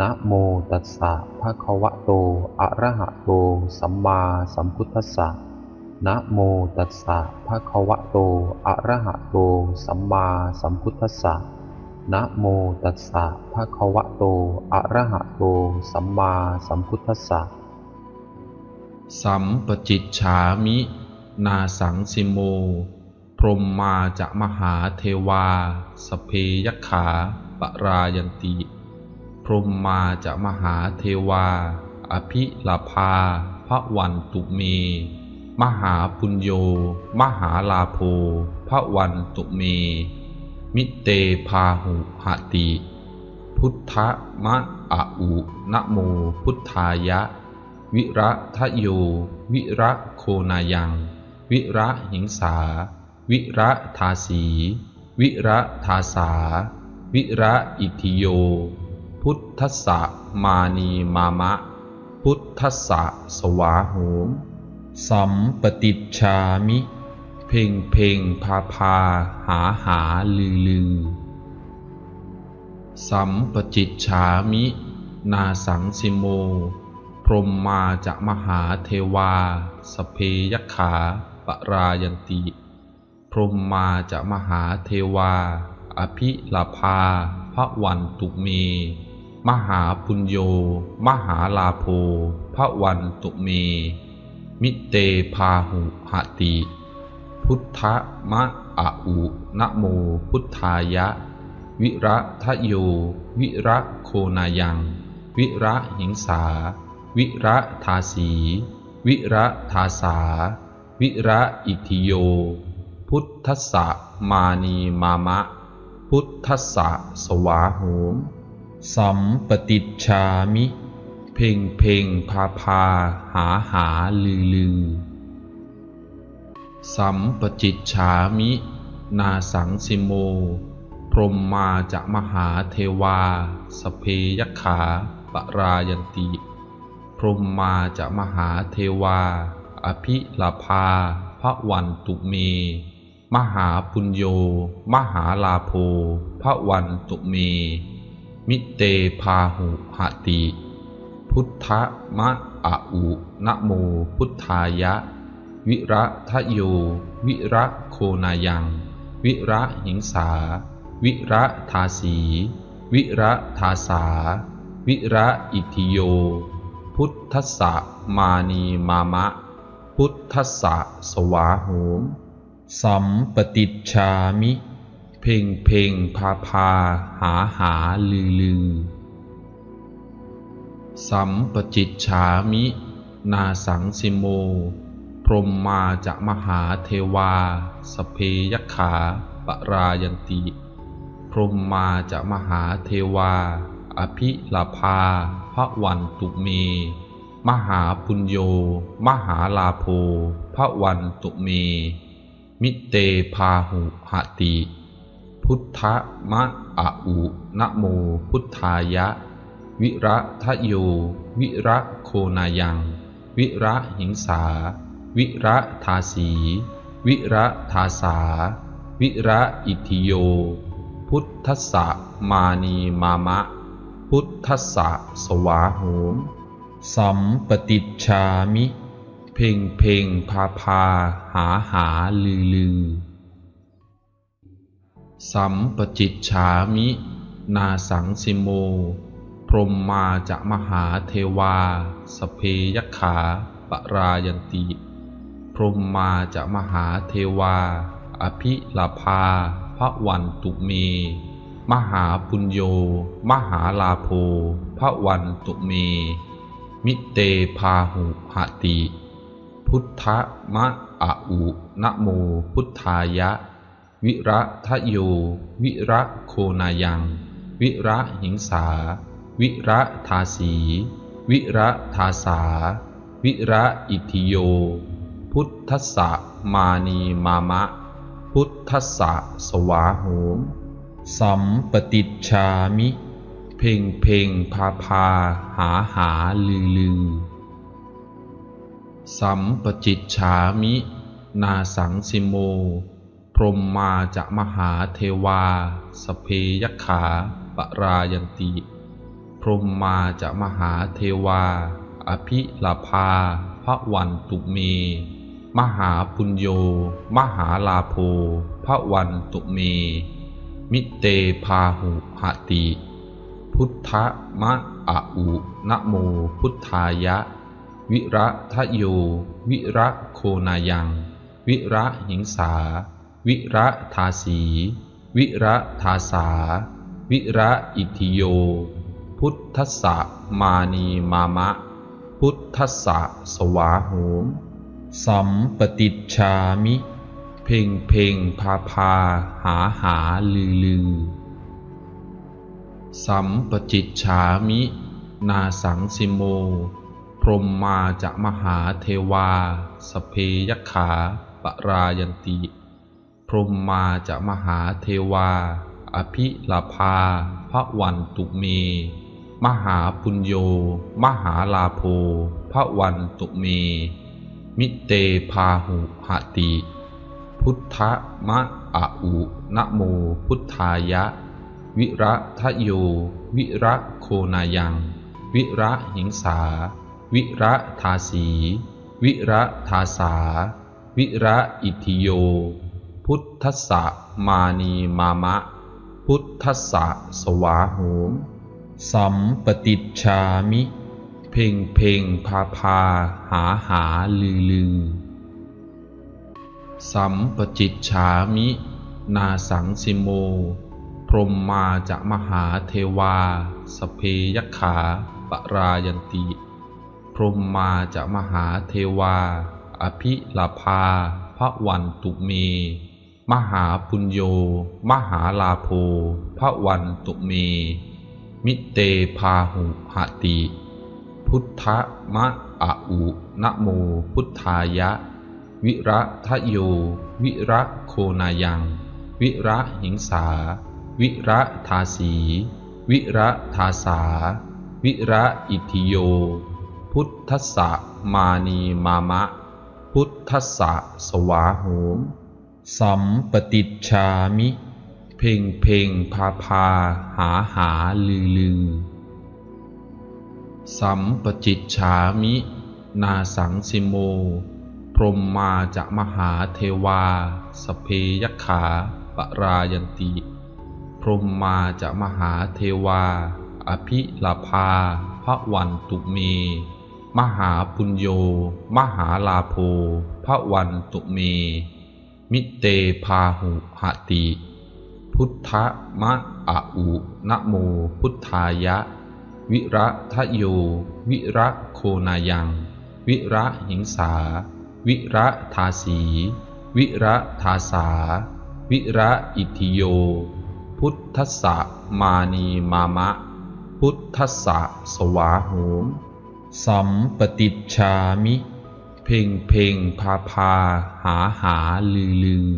นะโมตัสสะภะคะวะโต อะระหะโต สัมมาสัมพุทธัสสะ นะโมตัสสะภะคะวะโต อะระหะโต สัมมาสัมพุทธัสสะ นะโมตัสสะภะคะวะโต อะระหะโต สัมมาสัมพุทธัสสะ สัมปจิตฉามิ นาสังสิโม พรหมมาจะมหาเทวา สเพยขาปรายันติ พรมมาจะมหาเทวา อภิลาภาพระวันตุเม มหาปุญโย มหาลาโภพระวันตุเม มิเตพาหุหติ พุทธมะอะอุนะโมพุทธายะ วิระทะโย วิระโคนายัง วิระหิงสา วิระทาสี วิระทาสา วิระอิทิโย พุทธะมานีมามะ พุทธะสวาโหม สัมปติชามิ เพ่งเพ่งพาพาหาหาลือลือ สัมปจิตฉามิ นาสังสิโม พรหมมาจะมหาเทวา สเพยขาปรายันติ พรหมมาจะมหาเทวา อภิลาภาพระวันตุเม มหาปุญโย มหาลาโภพระวันตุเม มิเตพาหุหติ พุทธมะอะอุนะโมพุทธายะ วิระทะโย วิระโคนายัง วิระหิงสา วิระทาสี วิระทาสา วิระอิทิโย พุทธสะมานีมามะ พุทธสะสวาโหม สัมปติชามิ เพ่งเพ่งพาพาหาหาลือลือ สัมปจิตฉามิ นาสังสิโม พรหมมาจะมหาเทวา สเพยขาปรายันติ พรหมมาจะมหาเทวา อภิลาภาพระวันตุเม มหาปุญโย มหาลาโภพระวันตุเม มิเตพาหุหติ พุทธมะอะอุนะโมพุทธายะ วิระทะโย วิระโคนายัง วิระหิงสา วิระทาสี วิระทาสา วิระอิทิโย พุทธสะมานีมามะ พุทธสะสวาโหมสัมปติชามิ พ่งเพ่งพาพา หาหาลือลือ สัมปจิตฉามิ นาสังสิโม พรหมมาจะมหาเทวา สเพยขาปรายันติ พรหมมาจะมหาเทวา อภิลาภาพระวันตุเม มหาปุญโย มหาลาโภพระวันตุเม มิเตพาหุหติ พุทธมะอะอุนะโมพุทธายะ วิระทะโย วิระโคนายัง วิระหิงสา วิระทาสี วิระทาสา วิระอิทิโย พุทธสะมานีมามะ พุทธสะสวาโหมสัมปติชามิ เพ่งเพ่งพาพาหาหาลือลือ สัมปจิตฉามิ นาสังสิโม พรหมมาจะมหาเทวา สเพยขาปรายันติ พรหมมาจะมหาเทวา อภิลาภาพระวันตุเม มหาปุญโย มหาลาโภพระวันตุเม มิเตพาหุหติ พุทธมะอะอุนะโมพุทธายะ วิระทะโย วิระโคนายัง วิระหิงสา วิระทาสี วิระทาสา วิระอิทิโย พุทธสสะมานีมามะ พุทธสสะสวาโหม สัมปติชามิ เพ่งเพ่งพาพาหาหาลือลือ สัมปจิตฉามิ นาสังสิโม พรมมาจะมหาเทวา สเพยขาปรายันติ พรมมาจะมหาเทวา อภิลาภาพระวันตุเม มหาปุญโย มหาลาโภพระวันตุเม มิเตพาหุหติ พุทธมะอะอุนะโมพุทธายะ วิระทะโย วิระโคนายัง วิระหิงสา วิระทาสี วิระทาสา วิระอิทิโย พุทธสะมานีมามะ พุทธสะสวาโหม สัมปติชามิ เพ่งเพ่งพาพาหาหาลือลือ สัมปจิตฉามิ นาสังสิโม พรหมมาจะมหาเทวา สเพยขาปรายันติ พรหมมาจะมหาเทวา อภิลาภาพระวันตุเม มหาปุญโย มหาลาโภพระวันตุเม มิเตพาหุหติ พุทธมะอะอุนะโมพุทธายะ วิระทะโย วิระโคนายัง วิระหิงสา วิระทาสี วิระทาสา วิระอิทิโย พุทธสะมานีมามะ พุทธสะสวาโหมสัมปติชามิ เพ่งเพ่งพาพาหาหาลือลือสัมปจิตฉามิ นาสังสิโม พรหมมาจะมหาเทวา สเพยขาปรายันติ พรหมมาจะมหาเทวา อภิลาภาพระวันตุเม มหาปุญโย มหาลาโภพระวันตุเม มิเตพาหุหติ พุทธมะอะอุนะโมพุทธายะ วิระทะโย วิระโคนายัง วิระหิงสา วิระทาสี วิระทาสา วิระอิทิโย พุทธสะมานีมามะ พุทธสะสวาโหม สัมปติชามิ เพ่งเพ่งพาพาหาหาลือลือ สัมปจิตฉามิ นาสังสิโม พรหมมาจะมหาเทวา สเพยขาปรายันติ พรหมมาจะมหาเทวา อภิลาภาพระวันตุเม มหาปุญโย มหาลาโภพระวันตุเม มิเตพาหุหติ พุทธมะอะอุนะโมพุทธายะ วิระทะโย วิระโคนายัง วิระหิงสา วิระทาสี วิระทาสา วิระอิทิโย พุทธสะมานีมามะ พุทธสะสวาโหมสัมปติชามิ เพ่งเพ่งพาพาหาหาลือลือ